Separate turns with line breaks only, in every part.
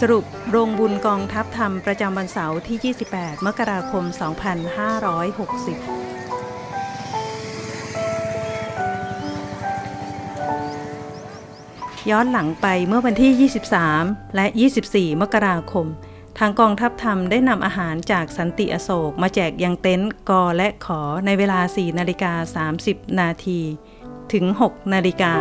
สรุปโรงบุญกองทัพธรรมประจำวันเสาร์ที่ 28 มกราคม 2560ย้อนหลังไปเมื่อวันที่ 23 และ 24 มกราคม ทางกองทัพธรรมได้นำอาหารจากสันติอโศกมาแจกยังเต็นท์กอและขอในเวลา 4 นาฬิกา 30 นาที ถึง 6 นาฬิกา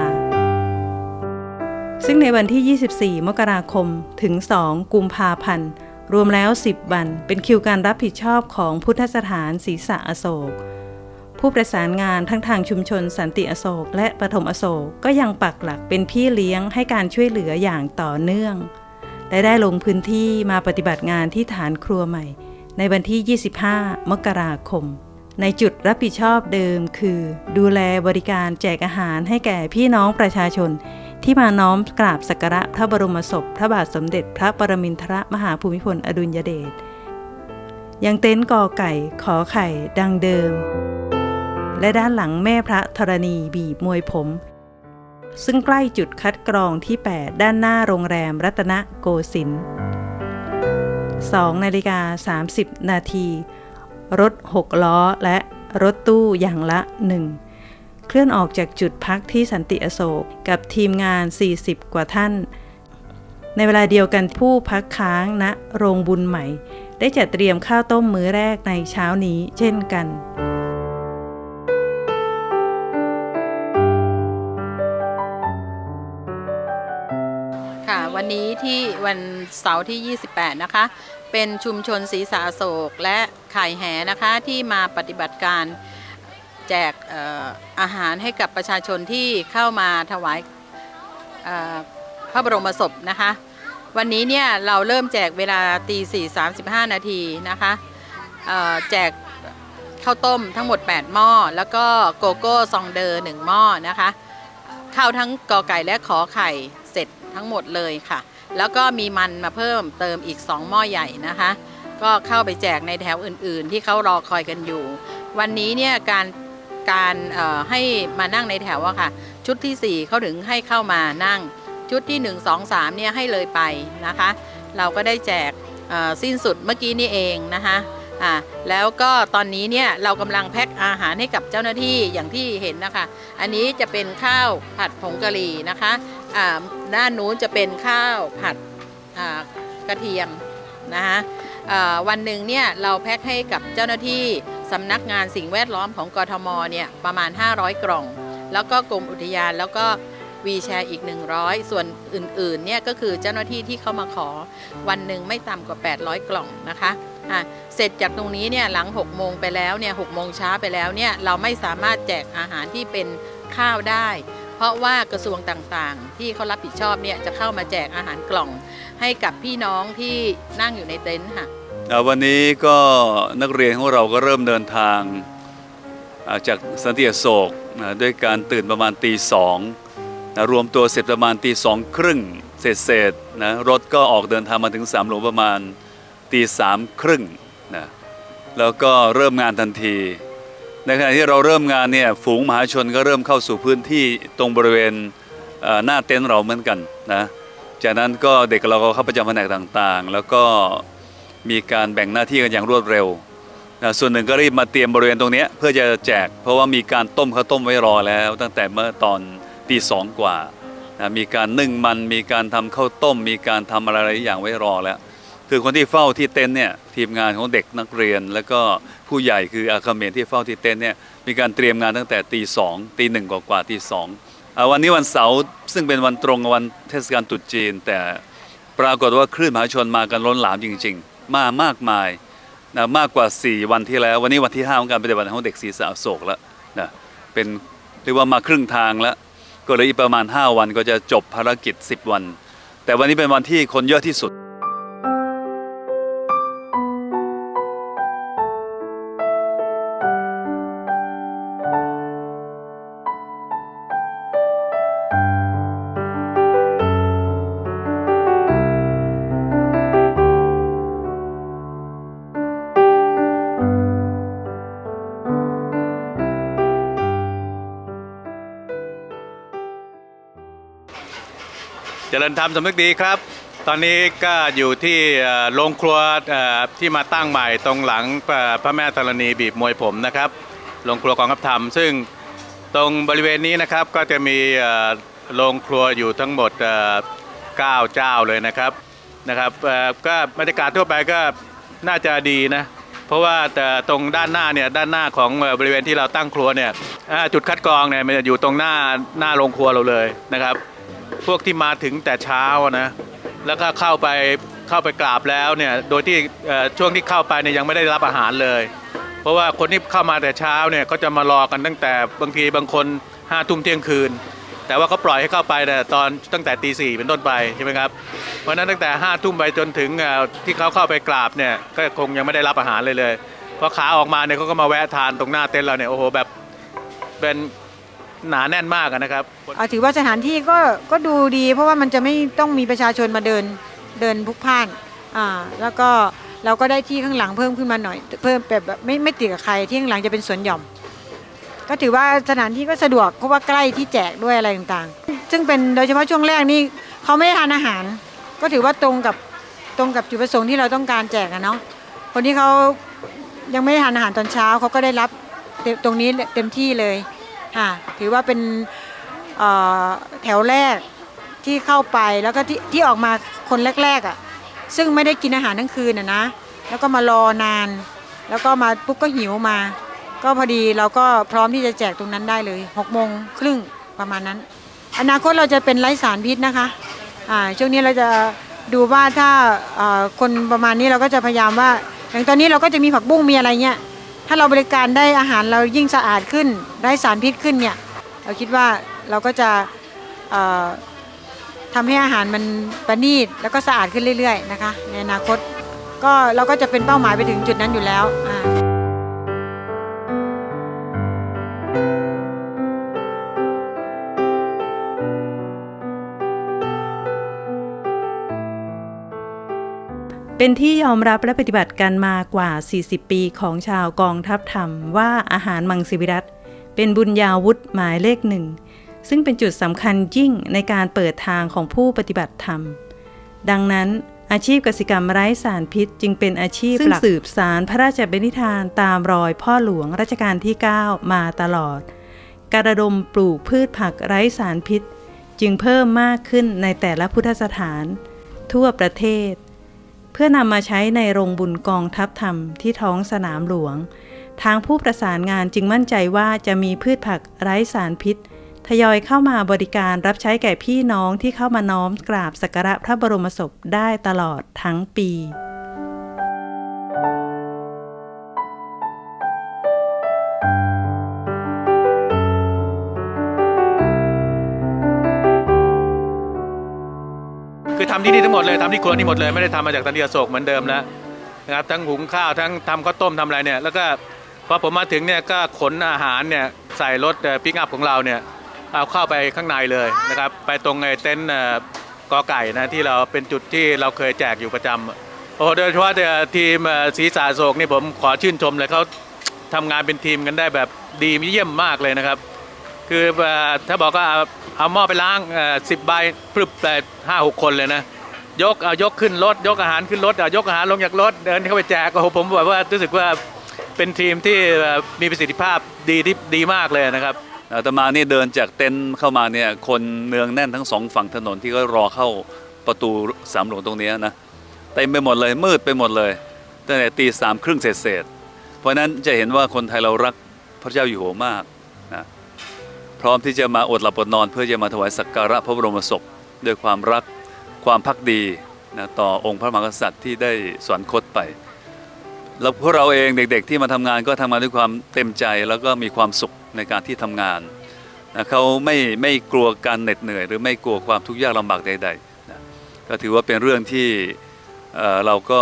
ซึ่งในวันที่ 24 มกราคม ถึง 2 กุมภาพันธ์ รวมแล้ว 10 วัน เป็นคิวการรับผิดชอบของพุทธสถานศรีษะอโศก ผู้ประสานงานทั้งทางชุมชนสันติอโศก และปฐมอโศกก็ยังปักหลักเป็นพี่เลี้ยงให้การช่วยเหลืออย่างต่อเนื่อง และได้ลงพื้นที่มาปฏิบัติงานที่ฐานครัวใหม่ ในวันที่ 25 มกราคม ในจุดรับผิดชอบเดิมคือ ดูแลบริการแจกอาหารให้แก่พี่น้องประชาชน ที่มาน้อมกราบสักการะพระบรมศพ พระบาทสมเด็จพระปรมินทรมหาภูมิพลอดุลยเดชยังเต็นท์กอไก่ขอไข่ดังเดิม และด้านหลังแม่พระธรณีบีบมวยผม ซึ่งใกล้จุดคัดกรองที่ 8 ด้านหน้าโรงแรมรัตนโกสินทร์2นาฬิกา30 นาที รถ 6 ล้อและรถตู้อย่างละ 1 เคลื่อนออกจากจุดพักที่สันติอโศกกับทีมงาน 40 กว่าท่าน ในเวลาเดียวกันผู้พักค้างณโรงบุญใหม่ ได้จัดเตรียมข้าวต้มมื้อแรกในเช้านี้เช่นกัน
ค่ะวันนี้ที่วันเสาร์ที่ 28 นะคะ เป็นชุมชนศรีสาโศกและไข่แหนะคะที่มาปฏิบัติการ แจกอาหารให้กับประชาชนที่เข้ามาถวายพระบรมศพนะคะ วันนี้เนี่ยเราเริ่มแจกเวลาตีสี่สามสิบห้านาทีนะคะแจกข้าวต้มทั้งหมด 8 หม้อ แล้วก็โกโก้ซองเดอร์หนึ่งหม้อนะคะข้าวทั้งกอไก่และขอไข่เสร็จทั้งหมดเลยค่ะ แล้วก็มีมันมาเพิ่มเติมอีก 2 หม้อใหญ่นะคะ ก็เข้าไปแจกในแถวอื่นๆ ที่เขารอคอยกันอยู่ วันนี้เนี่ยการ การให้มานั่งในแถวอะค่ะ ชุดที่ 4 เขาถึงให้เข้ามานั่ง ชุดที่ 1 2 3เนี่ยให้เลยไปนะคะ เราก็ได้แจกสิ้นสุดเมื่อกี้นี่เองนะคะอ่าแล้วก็ตอนนี้เนี่ยเรากำลังแพ็คอาหารให้กับเจ้าหน้าที่อย่างที่เห็นนะคะ อันนี้จะเป็นข้าวผัดผงกะหรี่นะคะอ่าด้านนู้นจะเป็นข้าวผัดอ่ากระเทียมนะคะวันหนึ่งเนี่ยเราแพ็คให้กับเจ้าหน้าที่ สำนักงานสิ่งแวดล้อมของกทมเนี่ยประมาณ 500 กล่อง แล้วก็กรมอุทยานแล้วก็วีแชร์อีก 100 ส่วนอื่นๆเนี่ยก็คือเจ้าหน้าที่ที่เข้ามาขอวันหนึ่งไม่ต่ำกว่า 800 กล่องนะคะอะเสร็จจากตรงนี้เนี่ยหลัง 6 โมงไปแล้วเนี่ย6โมงเช้าไปแล้วเนี่ยเราไม่สามารถแจกอาหารที่เป็นข้าวได้ เพราะว่ากระทรวงต่างๆ ที่เขารับผิดชอบเนี่ยจะเข้ามาแจกอาหารกล่อง ให้กับพี่น้องที่นั่งอยู่ในเต็นท์ค่ะ
วันนี้ก็นักเรียนของเราก็เริ่มเดินทางจากสันติโศกด้วยการตื่นประมาณตีสองนะรวมตัวเสร็จประมาณตีสองครึ่งเศษเศษๆนะรถก็ออกเดินทางมาถึงสามหลวงประมาณตีสามครึ่งนะแล้วก็เริ่มงานทันที ในขณะที่เราเริ่มงานเนี่ยฝูงมหาชนก็เริ่มเข้าสู่พื้นที่ตรงบริเวณหน้าเต็นท์เราเหมือนกันนะจากนั้นก็เด็กเราก็เข้าประจำแผนกต่างๆ แล้วก็ มีการแบ่งหน้าที่กันอย่างรวดเร็วนะส่วนหนึ่งก็รีบมาเตรียมบริเวณตรงนี้เพื่อจะแจก เพราะว่ามีการต้มข้าวต้มไว้รอแล้ว ตั้งแต่เมื่อตอนตีสองกว่านะมีการนึ่งมันมีการทำข้าวต้ม มีการทำอะไรหลายอย่างไว้รอแล้ว คือคนที่เฝ้าที่เต็นท์เนี่ยทีมงานของเด็กนักเรียน แล้วก็ผู้ใหญ่คืออาคาเมนที่เฝ้าที่เต็นท์เนี่ยมีการเตรียมงานตั้งแต่ตีสองตีหนึ่งกว่าๆตีสองวันนี้วันเสาร์ซึ่งเป็นวันตรงวันเทศกาลตรุษจีน แต่ปรากฏว่าคลื่นมหาชนมากันล้นหลามจริง ๆ มามากมายนะมากกว่า 4 วันที่แล้ว วันนี้วันที่5ของการปฏิบัติของเด็กศรีสะอโศกแล้วนะเป็นเรียกว่ามาครึ่งทางแล้วก็เหลยอีกประมาณ 5 วันก็จะจบภารกิจ 10 วัน แต่วันนี้เป็นวันที่คนเยอะที่สุด
ริญธรรมสำนึกดีครับ ตอนนี้ก็อยู่ที่โรงครัวที่มาตั้งใหม่ตรงหลังพระแม่ธรณีบีบมวยผมนะครับโรงครัวกองทัพธรรม ซึ่งตรงบริเวณนี้นะครับก็จะมีโรงครัวอยู่ทั้งหมดเอ่อ9เจ้าเลยนะครับนะครับก็บรรยากาศทั่วไปก็น่าจะดีนะเพราะว่าแต่ตรงด้านหน้าเนี่ยด้านหน้าของบริเวณที่เราตั้งครัวเนี่ยจุดคัดกรองเนี่ยมันจะอยู่ตรงหน้าหน้าโรงครัวเราเลยนะครับ พวกที่มาถึงแต่เช้านะแล้วก็เข้าไปเข้าไปกราบแล้วเนี่ยโดยที่ช่วงที่เข้าไปเนี่ยยังไม่ได้รับอาหารเลย เพราะว่าคนที่เข้ามาแต่เช้าเนี่ยก็จะมารอกันตั้งแต่บางทีบางคนห้าทุ่มเที่ยงคืน แต่ว่าเขาปล่อยให้เข้าไปแต่ตอนตั้งแต่ตีสี่เป็นต้นไปใช่ไหมครับเพราะนั้นตั้งแต่ห้าทุ่มไปจนถึงที่เขาเข้าไปกราบเนี่ยก็คงยังไม่ได้รับอาหารเลยเลยพอขาออกมาเนี่ยเขาก็มาแวะทานตรงหน้าเต็นท์เราเนี่ยโอ้โหแบบเป็น หนาแน่นมากนะครับ
เอาถือว่าสถานที่ก็ก็ดูดีเพราะว่ามันจะไม่ต้องมีประชาชนมาเดินเดินพลุกพล่านอ่าแล้วก็เราก็ได้ที่ข้างหลังเพิ่มขึ้นมาหน่อย เพิ่มแบบแบบไม่ไม่ติดกับใครที่ข้างหลังจะเป็นสวนหย่อม ก็ถือว่าสถานที่ก็สะดวกเพราะว่าใกล้ที่แจกด้วยอะไรต่างๆ ซึ่งเป็นโดยเฉพาะช่วงแรกนี่เขาไม่ได้ทานอาหาร ก็ถือว่าตรงกับตรงกับจุดประสงค์ที่เราต้องการแจกอะเนาะคนที่เขายังไม่ทานอาหารตอนเช้าเขาก็ได้รับตรงนี้เต็มที่เลย อ่าถือว่าเป็นแถวแรกที่เข้าไปแล้วก็ที่ที่ออกมาคนแรกๆอะซึ่งไม่ได้กินอาหารทั้งคืนอะนะ แล้วก็มารอนาน แล้วก็มาปุ๊บก็หิวมา ก็พอดีเราก็พร้อมที่จะแจกตรงนั้นได้เลย6กโมงครึ่งประมาณนั้น อนาคตเราจะเป็นไร้สารพิษนะคะอ่าช่วงนี้เราจะดูว่าถ้าคนประมาณนี้เราก็จะพยายามว่าอย่างตอนนี้เราก็จะมีผักบุ้งมีอะไรเงี้ย ถ้าเราบริการได้อาหารเรายิ่งสะอาดขึ้นได้สารพิษขึ้นเนี่ยเราคิดว่าเราก็จะเอ่อทำให้อาหารมันประณีตแล้วก็สะอาดขึ้นเรื่อยๆนะคะในอนาคตก็เราก็จะเป็นเป้าหมายไปถึงจุดนั้นอยู่แล้วอ่า
เป็นที่ยอมรับและปฏิบัติกันมากว่า 40 ปีของชาวกองทัพธรรมว่าอาหารมังสวิรัตเป็นบุญญาวุธหมายเลขหนึ่ง ซึ่งเป็นจุดสำคัญยิ่งในการเปิดทางของผู้ปฏิบัติธรรม ดังนั้นอาชีพกสิกรรมไร้สารพิษจึงเป็นอาชีพหลักสืบสารพระราชบัญญัติานตามรอยพ่อหลวงรัชกาลที่ 9 มาตลอด การดมปลูกพืชผักไร้สารพิษ จึงเพิ่มมากขึ้นในแต่ละพุทธสถาน ทั่วประเทศ เพื่อนำมาใช้ในโรงบุญกองทัพธรรมที่ท้องสนามหลวง ทางผู้ประสานงานจึงมั่นใจว่าจะมีพืชผักไร้สารพิษ ทยอยเข้ามาบริการรับใช้แก่พี่น้องที่เข้ามาน้อมกราบสักการะพระบรมศพได้ตลอดทั้งปี
ทำที่นี่ทั้งหมดเลยทำที่ครัวนี่หมดเลยไม่ได้ทำมาจากตันเดียโศกเหมือนเดิมแล้วนะครับทั้งหุงข้าวทั้งทำข้าวต้มทำอะไรเนี่ยแล้วก็พอผมมาถึงเนี่ยก็ขนอาหารเนี่ยใส่รถปิกอัพของเราเนี่ยเอาเข้าไปข้างในเลยนะครับไปตรงไอ้เต็นท์กอไก่นะที่เราเป็นจุดที่เราเคยแจกอยู่ประจำโอ้โดยเฉพาะทีมศรีสาโศกนี่ผมขอชื่นชมเลยเขาทำงานเป็นทีมกันได้แบบดีเยี่ยมมากเลยนะครับ คือถ้าบอกว่าเอาหม้อไปล้างสิบใบพรึบแต่ห้าหกคนเลยนะ ยกเอายกขึ้นรถ ยกอาหารขึ้นรถเอายกอาหารลงจากรถเดินเข้าไปแจกโอ้โหผมแบบว่ารู้สึกว่าเป็นทีมที่มีประสิทธิภาพดีที่ดีมากเลยนะครับ
อาตมานี่เดินจากเต็นท์เข้ามาเนี่ยคนเนืองแน่นทั้งสองฝั่งถนนที่ก็รอเข้าประตูสามหลวงตรงนี้นะเต็มไปหมดเลยมืดไปหมดเลยตั้งแต่ตีสามครึ่งเศษๆเพราะนั้นจะเห็นว่าคนไทยเรารักพระเจ้าอยู่หัวมากนะ พร้อมที่จะมาอดหลับอดนอน เพื่อจะมาถวายสักการะพระบรมศพด้วยความรักความพักดีนะต่อองค์พระมหากษัตริย์ที่ได้สวรรคตไป แล้วพวกเราเองเด็กๆ ที่มาทำงานก็ทำงานด้วยความเต็มใจแล้วก็มีความสุขในการที่ทำงานนะเขาไม่ไม่กลัวการเหน็ดเหนื่อย หรือไม่กลัวความทุกข์ยากลำบากใดๆนะก็ถือว่าเป็นเรื่องที่เออเราก็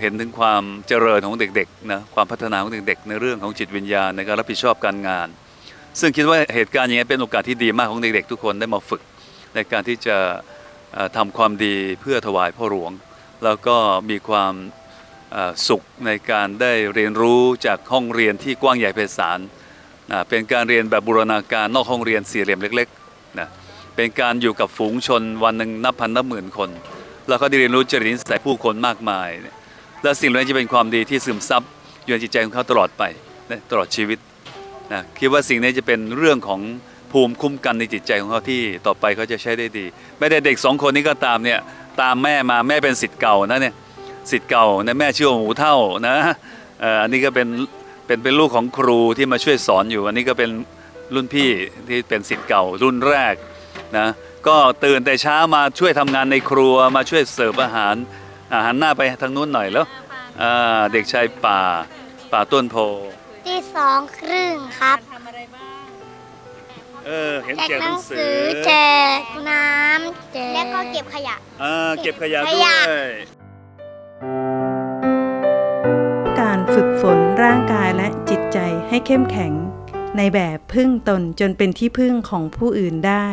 เห็นถึงความเจริญของเด็กๆนะความพัฒนาของเด็กๆ ในเรื่องของจิตวิญญาณในการรับผิดชอบการงาน ซึ่งคิดว่าเหตุการณ์อย่างนี้เป็นโอกาสที่ดีมากของเด็กๆ ทุกคนได้มาฝึก ในการที่จะเอ่อทำความดีเพื่อถวายพ่อหลวง แล้วก็มีความสุขในการได้เรียนรู้จากห้องเรียนที่กว้างใหญ่ไพศาลเป็นการเรียนแบบบูรณาการนอกห้องเรียนสี่เหลี่ยมเล็กๆนะเป็นการอยู่กับฝูงชนวันหนึ่งนับพันนับหมื่นคน แล้วเขาได้เรียนรู้จริตนิสัยผู้คนมากมาย และสิ่งเหล่านี้จะเป็นความดีที่ซึมซับอยู่ในจิตใจของเขาตลอดไปตลอดชีวิต นะคิดว่าสิ่งนี้จะเป็นเรื่องของภูมิคุ้มกันในจิตใจของเขาที่ต่อไปเขาจะใช้ได้ดี ไม่ได้เด็กสองคนนี้ก็ตามเนี่ยตามแม่มาแม่เป็นสิทธิ์เก่านะเนี่ยสิทธิ์เก่านะแม่ชื่อหมูเท่านะอันนี้ก็เป็นเป็นเป็นลูกของครูที่มาช่วยสอนอยู่ อันนี้ก็เป็นรุ่นพี่ที่เป็นสิทธิ์เก่ารุ่นแรกนะก็ตื่นแต่เช้ามาช่วยทำงานในครัวมาช่วยเสิร์ฟอาหารอาหันหน้าไปทางนู้นหน่อยแล้วเด็กชายป่าป่าต้นโพ
ที่สองครึ่งครับ
เออ เห็น
แจก
แจก
ห
ห
นั
นั
ง
ง
สื
สื
อ
อ
แจกน้ำแจกแล้วก็เก็บขยะ
อ่าเก็บขยะ
ข
ด้วยะ
การฝึกฝนร่างกายและจิตใจให้เข้มแข็ง ในแบบพึ่งตนจนเป็นที่พึ่งของผู้อื่นได้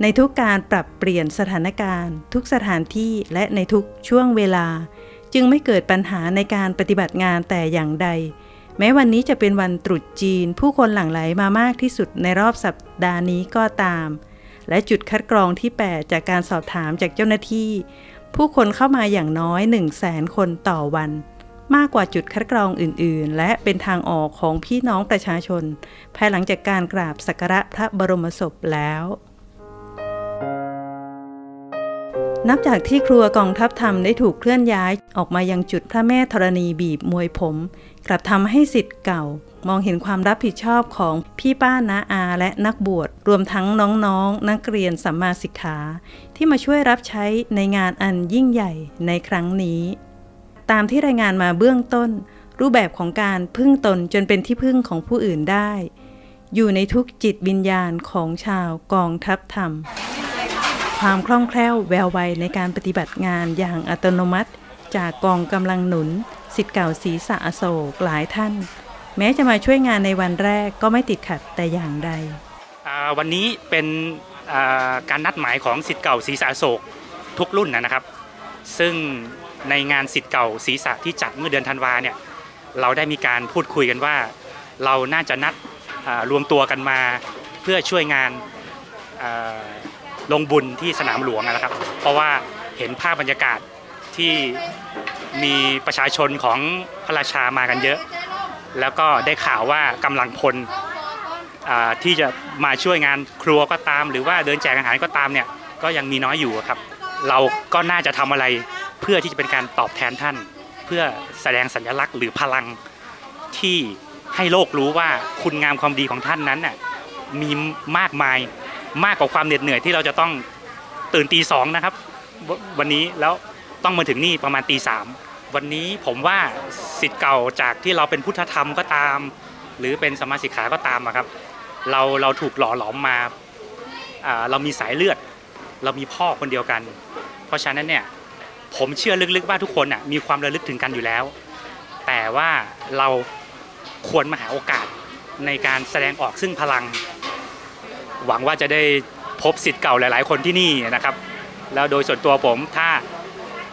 ในทุกการปรับเปลี่ยนสถานการณ์ ทุกสถานที่และในทุกช่วงเวลา จึงไม่เกิดปัญหาในการปฏิบัติงานแต่อย่างใด แม้วันนี้จะเป็นวันตรุษจีน ผู้คนหลั่งไหลมามากที่สุดในรอบสัปดาห์นี้ก็ตาม และจุดคัดกรองที่ 8 จากการสอบถามจากเจ้าหน้าที่ ผู้คนเข้ามาอย่างน้อย 1 0 0 0 0แสนคนต่อวัน มากกว่าจุดคัดกรองอื่น ๆ และเป็นทางออกของพี่น้องประชาชน ภายหลังจากการกราบสักการะพระบรมศพแล้ว นับจากที่ครัวกองทัพธรรมได้ถูกเคลื่อนย้ายออกมายังจุดพระแม่ธรณีบีบมวยผม กลับทำให้สิทธิ์เก่า มองเห็นความรับผิดชอบของพี่ป้านาอาและนักบวชรวมทั้งน้องๆนักเรียนสัมมาสิกขา ที่มาช่วยรับใช้ในงานอันยิ่งใหญ่ในครั้งนี้ ตามที่รายงานมาเบื้องต้น รูปแบบของการพึ่งตนจนเป็นที่พึ่งของผู้อื่นได้ อยู่ในทุกจิตวิญญาณของชาวกองทัพธรรม ความคล่องแคล่วแววไวในการปฏิบัติงานอย่างอัตโนมัติ จากกองกำลังหนุนสิทธิ์เก่าศรีสะอโศกหลายท่าน แม้จะมาช่วยงานในวันแรกก็ไม่ติดขัดแต่อย่างใด
วันนี้เป็นการนัดหมายของสิทธิ์เก่าศรีสะอโศกทุกรุ่นนะครับ ซึ่งในงานสิทธิ์เก่าศรีสะที่จัดเมื่อเดือนธันวาเนี่ยเราได้มีการพูดคุยกันว่า เราน่าจะนัดรวมตัวกันมาเพื่อช่วยงาน ลงบุญที่สนามหลวงนะครับ เพราะว่าเห็นภาพบรรยากาศที่มีประชาชนของพระราชามากันเยอะ แล้วก็ได้ข่าวว่ากำลังพลที่จะมาช่วยงานครัวก็ตาม หรือว่าเดินแจกอาหารก็ตามเนี่ยก็ยังมีน้อยอยู่ครับ เราก็น่าจะทำอะไรเพื่อที่จะเป็นการตอบแทนท่าน เพื่อแสดงสัญลักษณ์หรือพลังที่ให้โลกรู้ว่าคุณงามความดีของท่านนั้นน่ะมีมากมาย มากกว่าความเหน็ดเหนื่อยที่เราจะต้องตื่นตีสองนะครับ วันนี้แล้วต้องมาถึงนี่ประมาณตีสามวันนี้ผมว่าสิทธิ์เก่าจากที่เราเป็นพุทธธรรมก็ตาม หรือเป็นสมาสิกขาก็ตามอะครับ เราเราถูกหล่อหลอมมาอ่าเรามีสายเลือด เรามีพ่อคนเดียวกัน เพราะฉะนั้นเนี่ยผมเชื่อลึกๆว่าทุกคนน่ะมีความระลึกถึงกันอยู่แล้ว แต่ว่าเราควรมาหาโอกาสในการแสดงออกซึ่งพลัง หวังว่าจะได้พบสิทธิ์เก่าหลาย ๆ คนที่นี่นะครับ แล้วโดยส่วนตัวผมถ้า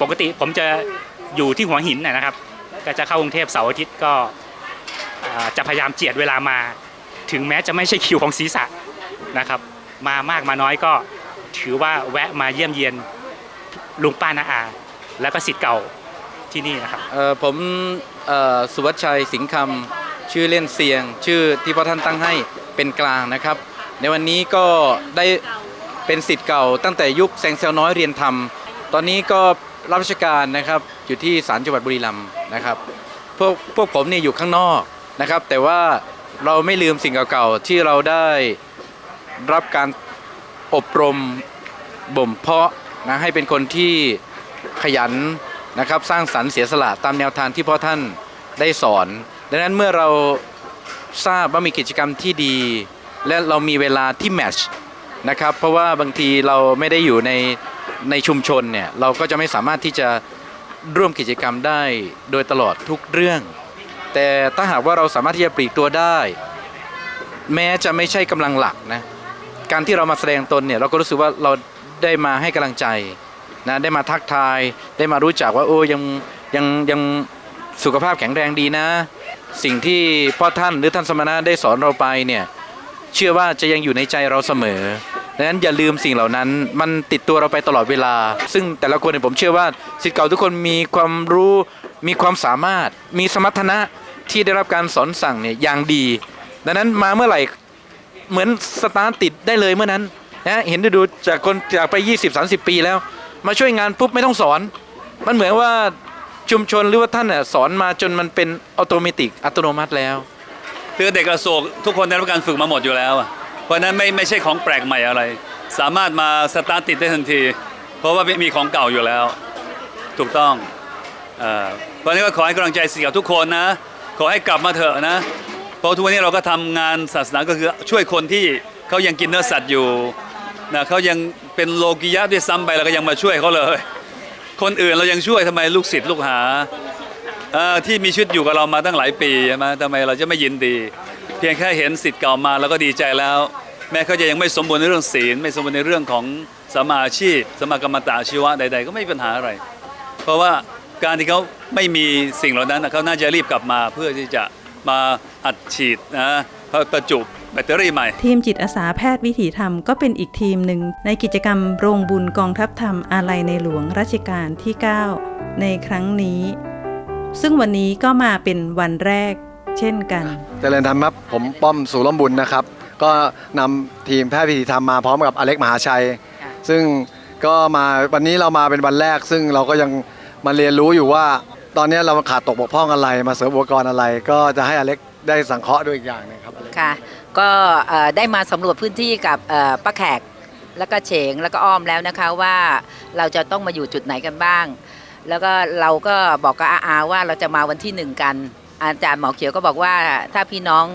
ปกติผมจะอยู่ที่หัวหินนะครับ ก็จะเข้ากรุงเทพเสาร์อาทิตย์ก็จะพยายามเจียดเวลามา ถึงแม้จะไม่ใช่คิวของศีรษะนะครับ มามากมาน้อยก็ถือว่าแวะมาเยี่ยมเยียนลุงป้านาอา แล้วก็สิทธิ์เก่าที่นี่นะครับ
ผมสุวัชชัยสิงห์คำชื่อเล่นเสียง ชื่อที่พ่อท่านตั้งให้เป็นกลางนะครับ ในวันนี้ก็ได้เป็นสิทธิ์เก่าตั้งแต่ยุคแซงเซลน้อยเรียนธรรม ตอนนี้ก็รับราชการนะครับอยู่ที่ศาลจังหวัดบุรีรัมย์นะครับพวกพวกผมนี่อยู่ข้างนอกนะครับ แต่ว่าเราไม่ลืมสิ่งเก่าๆที่เราได้รับการอบรมบ่มเพาะนะให้เป็นคนที่ขยันนะครับสร้างสรรค์เสียสละตามแนวทางที่พ่อท่านได้สอน ดังนั้นเมื่อเราทราบว่ามีกิจกรรมที่ดี และเรามีเวลาที่แมชนะครับเพราะว่าบางทีเราไม่ได้อยู่ในในชุมชนเนี่ยเราก็จะไม่สามารถที่จะร่วมกิจกรรมได้โดยตลอดทุกเรื่อง แต่ถ้าหากว่าเราสามารถที่จะปลีกตัวได้ แม้จะไม่ใช่กำลังหลักนะการที่เรามาแสดงตนเนี่ยเราก็รู้สึกว่าเราได้มาให้กำลังใจนะได้มาทักทายได้มารู้จักว่าโอ้ยังยังยังสุขภาพแข็งแรงดีนะ สิ่งที่พ่อท่านหรือท่านสมณะได้สอนเราไปเนี่ย เชื่อว่าจะยังอยู่ในใจเราเสมอดังนั้นอย่าลืมสิ่งเหล่านั้น มันติดตัวเราไปตลอดเวลา ซึ่งแต่ละคนเนี่ยผมเชื่อว่าสิทธิ์เก่าทุกคนมีความรู้มีความสามารถ มีสมรรถนะที่ได้รับการสอนสั่งเนี่ยอย่างดี ดังนั้นมาเมื่อไหร่เหมือนสตาร์ติดได้เลยเมื่อนั้นนะเห็นดูจากคนจากไป 20-30 ปีแล้ว มาช่วยงานปุ๊บไม่ต้องสอน มันเหมือนว่าชุมชนหรือว่าท่านน่ะสอนมาจนมันเป็นอัตโนมัติอัตโนมัติแล้ว
คือเด็กอโศกทุกคนได้รับการฝึกมาหมดอยู่แล้ว เพราะนั้นไม่ไม่ใช่ของแปลกใหม่อะไร สามารถมาสตาร์ทติดได้ทันที เพราะว่ามีของเก่าอยู่แล้ว ถูกต้องเอ่อเพราะนั้นก็ขอให้กำลังใจศิษย์เก่าทุกคนนะ ขอให้กลับมาเถอะนะ เพราะทุกวันนี้เราก็ทำงานศาสนาก็คือช่วยคนที่เขายังกินเนื้อสัตว์อยู่นะเขายังเป็นโลกิยะด้วยซ้ำไปเราก็ยังมาช่วยเขาเลย คนอื่นเรายังช่วยทำไมลูกศิษย์ลูกหา เอ่อที่มีชีวิตอยู่กับเรามาตั้งหลายปีใช่ไหมทำไมเราจะไม่ยินดี เพียงแค่เห็นสิทธิ์เก่ามาเราก็ดีใจแล้ว แม้เขาจะยังไม่สมบูรณ์ในเรื่องศีล ไม่สมบูรณ์ในเรื่องของสมมาอาชีพสมากรรมตะอาชีวะใด ๆ ก็ไม่มีปัญหาอะไร เพราะว่าการที่เขาไม่มีสิ่งเหล่านั้นน่ะเขาน่าจะรีบกลับมาเพื่อที่จะมาอัดฉีดนะประจุแบตเตอรี่ใหม่
ทีมจิตอาสาแพทย์วิถีธรรมก็เป็นอีกทีมหนึ่ง ในกิจกรรมโรงบุญกองทัพธรรมอาลัยในหลวงรัชกาลที่ 9 ในครั้งนี้ ซึ่งวันนี้ก็มาเป็นวันแรกเช่นกัน
เจริญธรรมครับ ผมป้อมสุร่มบุญนะครับ ก็นำทีมแพทย์พิธีธรรมมาพร้อมกับอเล็กมหาชัย ซึ่งก็มาวันนี้เรามาเป็นวันแรก ซึ่งเราก็ยังมาเรียนรู้อยู่ว่า ตอนนี้เราขาดตกบกพร่องอะไร มาเสริมอุปกรณ์อะไร ก็จะให้อเล็กได้สังเคราะห์ด้วยอีกอย่างหนึงครับอเล็ก
ค่ะก็เอ่อได้มาสำรวจพื้นที่กับเอ่อป้าแขกแล้วก็เฉงแล้วก็อ้อมแล้วนะคะว่าเราจะต้องมาอยู่จุดไหนกันบ้าง แล้วก็เราก็บอกกับอาอาว่าเราจะมาวันที่หนึ่งกัน อาจารย์หมอเขียวก็บอกว่าถ้าพี่น้อง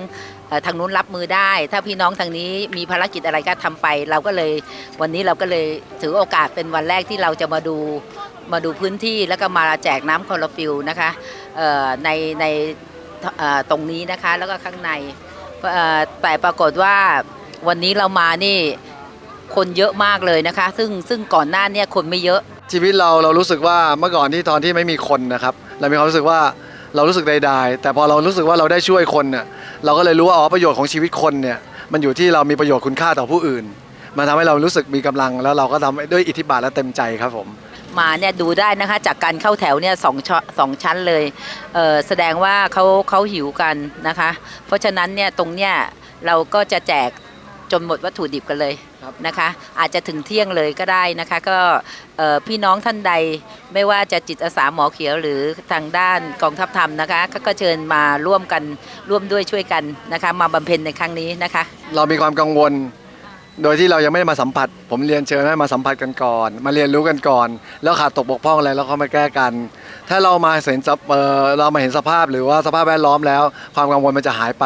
ทางนู้นรับมือได้ ถ้าพี่น้องทางนี้มีภารกิจอะไรก็ทำไป เราก็เลยวันนี้เราก็เลยถือโอกาสเป็นวันแรกที่เราจะมาดูมาดูพื้นที่แล้วก็มาแจกน้ำคลอโรฟิลนะคะในในตรงนี้นะคะแล้วก็ข้างในแต่ปรากฏว่าวันนี้เรามานี่ คนเยอะมากเลยนะคะ ซึ่งซึ่งก่อนหน้าเนี่ยคนไม่เยอะ
ชีวิตเราเรารู้สึกว่าเมื่อก่อนที่ตอนที่ไม่มีคนนะครับ เรามีความรู้สึกว่าเรารู้สึกใดๆแต่พอเรารู้สึกว่าเราได้ช่วยคนเนี่ยเราก็เลยรู้ว่าอ๋อประโยชน์ของชีวิตคนเนี่ยมันอยู่ที่เรามีประโยชน์คุณค่าต่อผู้อื่น มันทำให้เรารู้สึกมีกำลังแล้วเราก็ทำด้วยอิทธิบาทและเต็มใจครับผม
มาเนี่ยดูได้นะคะจากการเข้าแถวเนี่ยสองชสองชั้นเลยเอ่อแสดงว่าเขาเขาหิวกันนะคะ เพราะฉะนั้นเนี่ยตรงเนี้ยเราก็จะแจก จนหมดวัตถุดิบกันเลย
ครับ
นะคะ อาจจะถึงเที่ยงเลยก็ได้นะคะ ก็เอ่อพี่น้องท่านใดไม่ว่าจะจิตอาสาหมอเขียวหรือทางด้านกองทัพธรรมนะคะก็ก็เชิญมาร่วมกันร่วมด้วยช่วยกันนะคะ มาบำเพ็ญในครั้งนี้นะคะ
เรามีความกังวล โดยที่เรายังไม่ได้มาสัมผัส ผมเรียนเชิญให้มาสัมผัสกันก่อน มาเรียนรู้กันก่อน แล้วขาดตกบกพร่องอะไรแล้วก็มาแก้กัน ถ้าเรามาเห็นสภเอ่อเรามาเห็นสภาพหรือว่าสภาพแวดล้อมแล้ว ความกังวลมันจะหายไป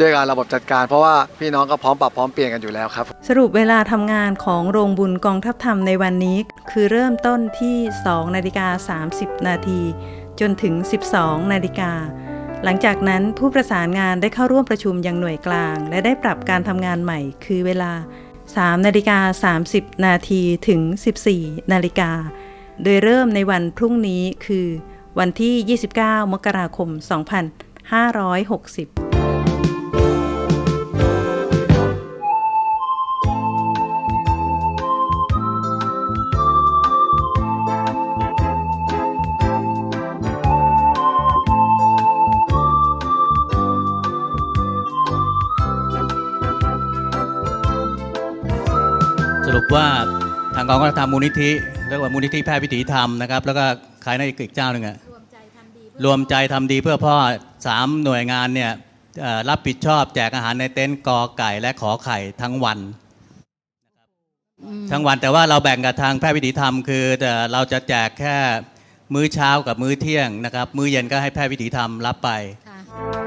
ด้วยการระบบจัดการ เพราะว่าพี่น้องก็พร้อมปรับพร้อมเปลี่ยนกันอยู่แล้วครับ
สรุปเวลาทำงานของโรงบุญกองทัพธรรมในวันนี้ คือเริ่มต้นที่ 2 นาฬิกา 30 นาที จนถึง 12 นาฬิกา หลังจากนั้นผู้ประสานงานได้เข้าร่วมประชุมยังหน่วยกลาง และได้ปรับการทำงานใหม่คือเวลา 3 นาฬิกา 30 นาทีถึง 14 นาฬิกา โดยเริ่มในวันพรุ่งนี้คือวันที่ 29 มกราคม 2560
ทางกองก็ทำมูลนิธิเรียกว่ามูลนิธิแพทย์วิถีธรรมนะครับแล้วก็ใครในอีกเจ้าหนึ่งอะรวมใจทำดีเพื่อพ่อสามหน่วยงานเนี่ยเอ่อรับผิดชอบแจกอาหารในเต็นท์กอไก่และขอไข่ทั้งวันทั้งวันแต่ว่าเราแบ่งกับทางแพทย์วิถีธรรมคือแต่เราจะแจกแค่มื้อเช้ากับมื้อเที่ยงนะครับ มื้อเย็นก็ให้แพทย์วิถีธรรมรับไป
ค่ะ